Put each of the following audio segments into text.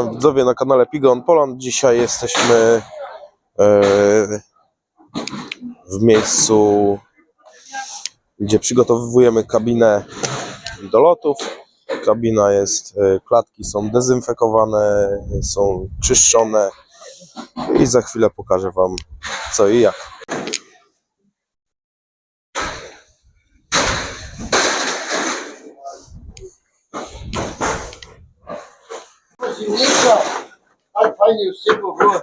widzowie na kanale Pigon Poland. Dzisiaj jesteśmy e, w miejscu, gdzie przygotowujemy kabinę do lotów. Kabina jest, e, klatki są dezynfekowane, są czyszczone i za chwilę pokażę Wam co i jak. Sinistra! Vai, sei que eu vou.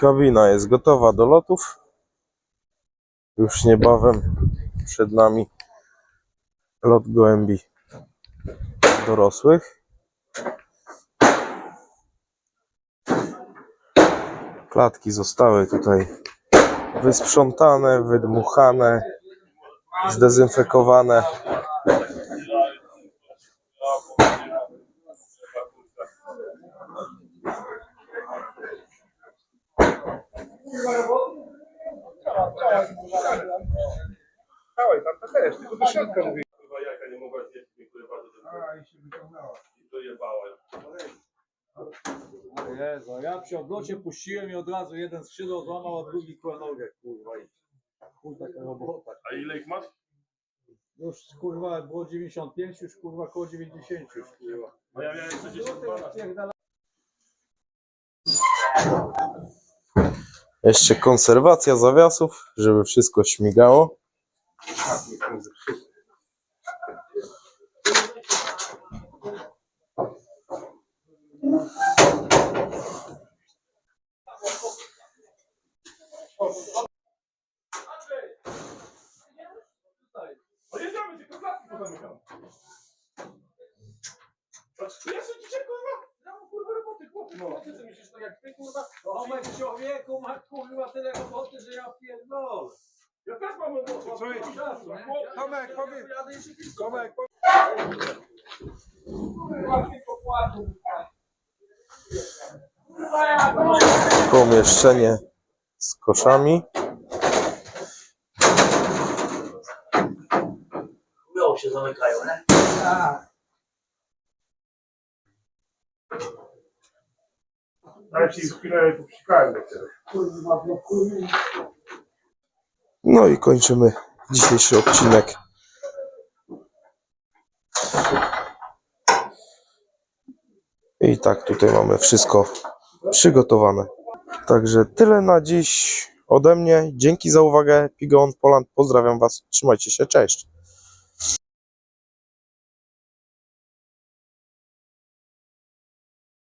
Kabina jest gotowa do lotów. Już niebawem przed nami lot gołębi dorosłych. Klatki zostały tutaj wysprzątane, wydmuchane, zdezynfekowane. Dawaj, tam to też, tylko do środka mówię. Kurwa jaka nie mogła zjeść, mi kurwa do tego. A, i się wyciągnęła. I to jebała. Jezu, ja przy odlocie puściłem i od razu jeden skrzydło złamał, a drugi kurwa nogę, kurwa. I chuj taka robota. A ile ich masz? Już kurwa było 95, już kurwa koło 90 już kurwa. No ja miałem 112. Pierdala- Jeszcze konserwacja zawiasów, żeby wszystko śmigało. No jedziemy, tylko klatki pozamykam. Ja sobie dzisiaj kurwa, ja mam kurwa roboty, chłopie. No. Ty co myślisz, tak jak ty kurwa? Tomek człowieku ma kurwa tyle roboty, że ja pierdolę. Ja też mam roboty. Co jest? Tomek, powiedz. Tomek, Pomieszczenie z koszami. Miło się zamykają, nie? Ale ci chwilę popsikałem do ciebie. No i kończymy dzisiejszy odcinek. I tak tutaj mamy wszystko przygotowane. Także tyle na dziś ode mnie. Dzięki za uwagę. Pigon Poland. Pozdrawiam Was. Trzymajcie się. Cześć.